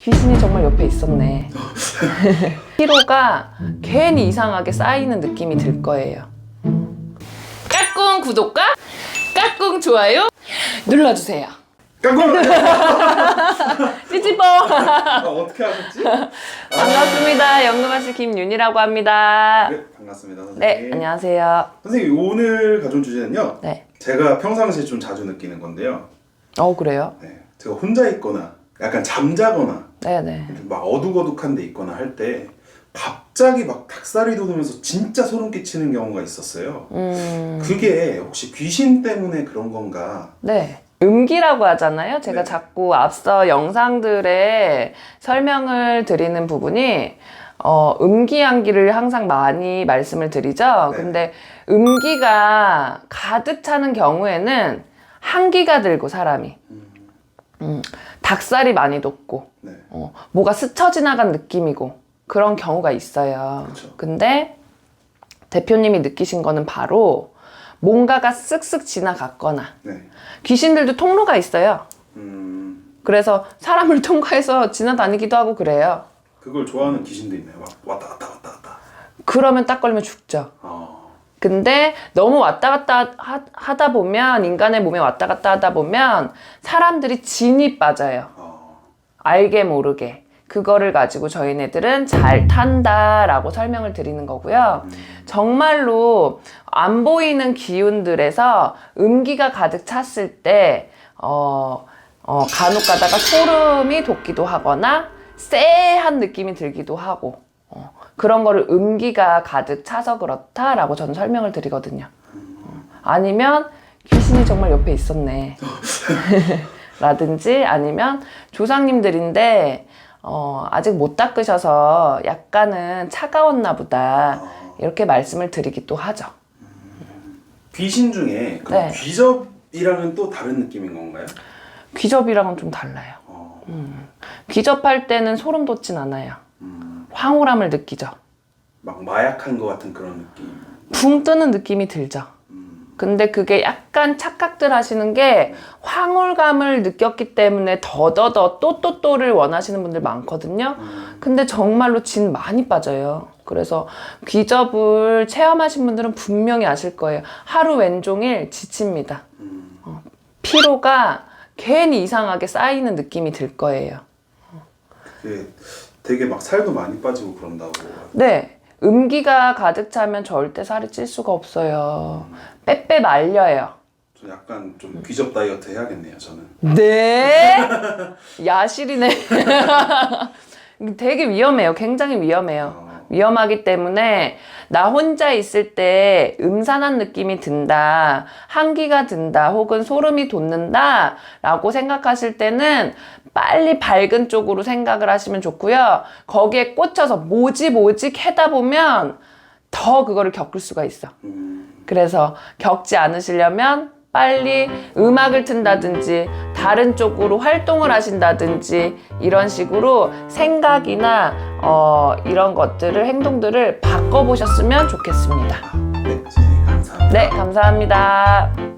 귀신이 정말 옆에 있었네. 피로가 괜히 이상하게 쌓이는 느낌이 들 거예요. 까꿍 구독과 까꿍 좋아요 눌러주세요. 깜짝 찌찌뽕 아, 어떻게 하셨지? 반갑습니다. 연금아씨 김윤이라고 합니다. 네, 반갑습니다, 선생님. 네, 안녕하세요. 선생님 오늘 가져온 주제는요. 네. 제가 평상시에 좀 자주 느끼는 건데요. 어 그래요? 네, 제가 혼자 있거나 약간 잠자거나 네네. 막 어둑어둑한 데 있거나 할 때 갑자기 막 닭살이 돋으면서 진짜 소름 끼치는 경우가 있었어요. 음, 그게 혹시 귀신 때문에 그런 건가? 네. 음기라고 하잖아요. 제가 네. 자꾸 앞서 영상들에 설명을 드리는 부분이 어, 음기 양기를 항상 많이 말씀을 드리죠. 네. 근데 음기가 가득 차는 경우에는 한기가 들고 사람이 음, 닭살이 많이 돋고 네. 어, 뭐가 스쳐 지나간 느낌이고 그런 경우가 있어요. 그쵸. 근데 대표님이 느끼신 거는 바로 뭔가가 쓱쓱 지나갔거나 네. 귀신들도 통로가 있어요. 음, 그래서 사람을 통과해서 지나다니기도 하고 그래요. 그걸 좋아하는 귀신도 있나요? 막 왔다 갔다 왔다 갔다. 그러면 딱 걸리면 죽죠. 어, 근데 너무 왔다 갔다 하, 하다 보면 인간의 몸에 왔다 갔다 하다 보면 사람들이 진이 빠져요. 어, 알게 모르게. 그거를 가지고 저희네들은 잘 탄다라고 설명을 드리는 거고요. 음, 정말로 안 보이는 기운들에서 음기가 가득 찼을 때, 어, 어, 간혹 가다가 소름이 돋기도 하거나, 쎄한 느낌이 들기도 하고, 어, 그런 거를 음기가 가득 차서 그렇다라고 저는 설명을 드리거든요. 어, 아니면 귀신이 정말 옆에 있었네. 라든지 아니면 조상님들인데, 어, 아직 못 닦으셔서 약간은 차가웠나 보다. 어. 이렇게 말씀을 드리기도 하죠. 귀신 중에 그 네. 귀접이랑은 또 다른 느낌인 건가요? 귀접이랑은 좀 달라요. 어, 귀접할 때는 소름 돋진 않아요. 음, 황홀함을 느끼죠. 막 마약한 것 같은 그런 느낌. 붕 뜨는 느낌이 들죠. 음, 근데 그게 약간 착각들 하시는 게 황홀감을 느꼈기 때문에 더더더 또또또를 원하시는 분들 많거든요. 음, 근데 정말로 진 많이 빠져요. 그래서 귀접을 체험하신 분들은 분명히 아실 거예요. 하루 왼종일 지칩니다. 음. 피로가 괜히 이상하게 쌓이는 느낌이 들 거예요. 그게 되게 막 살도 많이 빠지고 그런다고. 네. 음기가 가득 차면 절대 살이 찔 수가 없어요. 빼빼 말려요. 저 약간 좀 귀접 다이어트 해야겠네요, 저는. 네? 야실이네. 되게 위험해요. 굉장히 위험해요. 어, 위험하기 때문에 나 혼자 있을 때 음산한 느낌이 든다, 한기가 든다, 혹은 소름이 돋는다 라고 생각하실 때는 빨리 밝은 쪽으로 생각을 하시면 좋고요. 거기에 꽂혀서 뭐지 뭐지 캐다 보면 더 그거를 겪을 수가 있어. 음, 그래서 겪지 않으시려면 빨리 음악을 튼다든지 다른 쪽으로 활동을 하신다든지 이런 식으로 생각이나 어, 이런 것들을 행동들을 바꿔보셨으면 좋겠습니다. 네, 선생님 감사합니다. 네, 감사합니다.